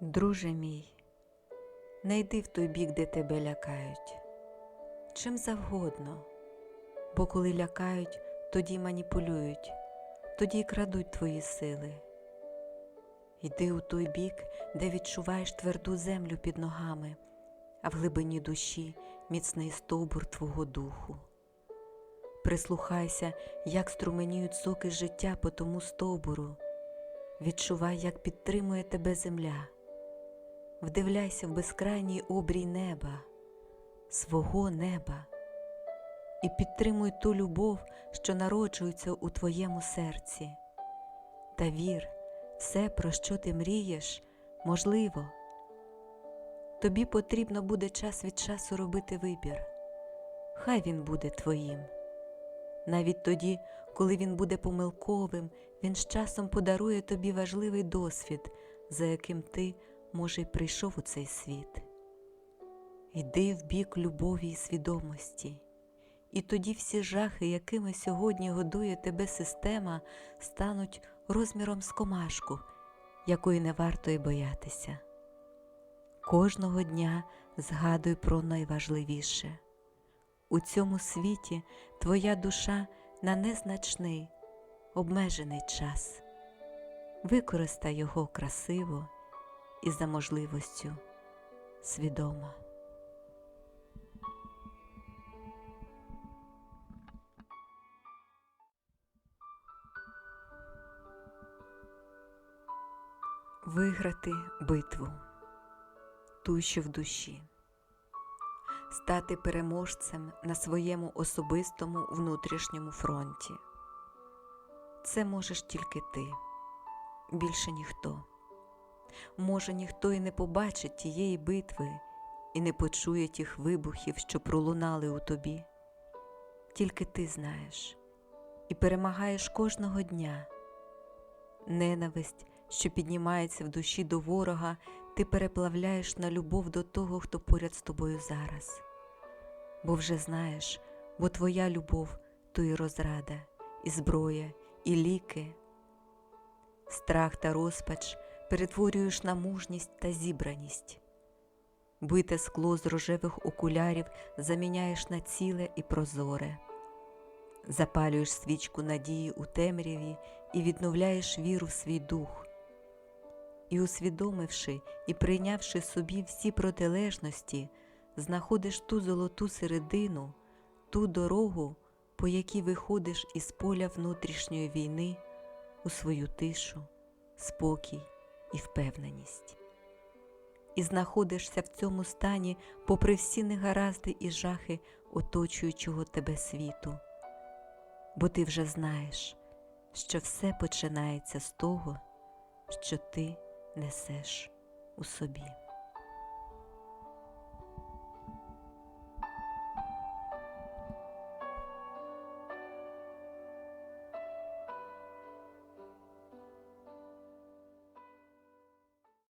Друже мій, не йди в той бік, де тебе лякають, чим завгодно, бо коли лякають, тоді маніпулюють, тоді крадуть твої сили. Йди у той бік, де відчуваєш тверду землю під ногами, а в глибині душі міцний стовбур твого духу. Прислухайся, як струменіють соки життя по тому стовбуру, відчувай, як підтримує тебе земля. Вдивляйся в безкрайній обрій неба, свого неба, і підтримуй ту любов, що народжується у твоєму серці. Та вір, все, про що ти мрієш, можливо. Тобі потрібно буде час від часу робити вибір. Хай він буде твоїм. Навіть тоді, коли він буде помилковим, він з часом подарує тобі важливий досвід, за яким ти, може, й прийшов у цей світ. Йди в бік любові і свідомості, і тоді всі жахи, якими сьогодні годує тебе система, стануть розміром з комашку, якої не варто й боятися. Кожного дня згадуй про найважливіше. У цьому світі твоя душа на незначний, обмежений час. Використай його красиво і за можливостю свідомо. Виграти битву, ту, що в душі стати переможцем на своєму особистому внутрішньому фронті. Це можеш тільки ти, більше ніхто. Може, ніхто і не побачить тієї битви і не почує тих вибухів, що пролунали у тобі. Тільки ти знаєш і перемагаєш кожного дня. Ненависть, що піднімається в душі до ворога, ти переплавляєш на любов до того, хто поряд з тобою зараз. Бо вже знаєш, бо твоя любов то і розрада, і зброя, і ліки. Страх та розпач перетворюєш на мужність та зібраність. Бите скло з рожевих окулярів заміняєш на ціле і прозоре. Запалюєш свічку надії у темряві і відновляєш віру в свій дух. І, усвідомивши і прийнявши собі всі протилежності, знаходиш ту золоту середину, ту дорогу, по якій виходиш із поля внутрішньої війни у свою тишу, спокій і впевненість. І знаходишся в цьому стані, попри всі негаразди і жахи оточуючого тебе світу, бо ти вже знаєш, що все починається з того, що ти несеш у собі.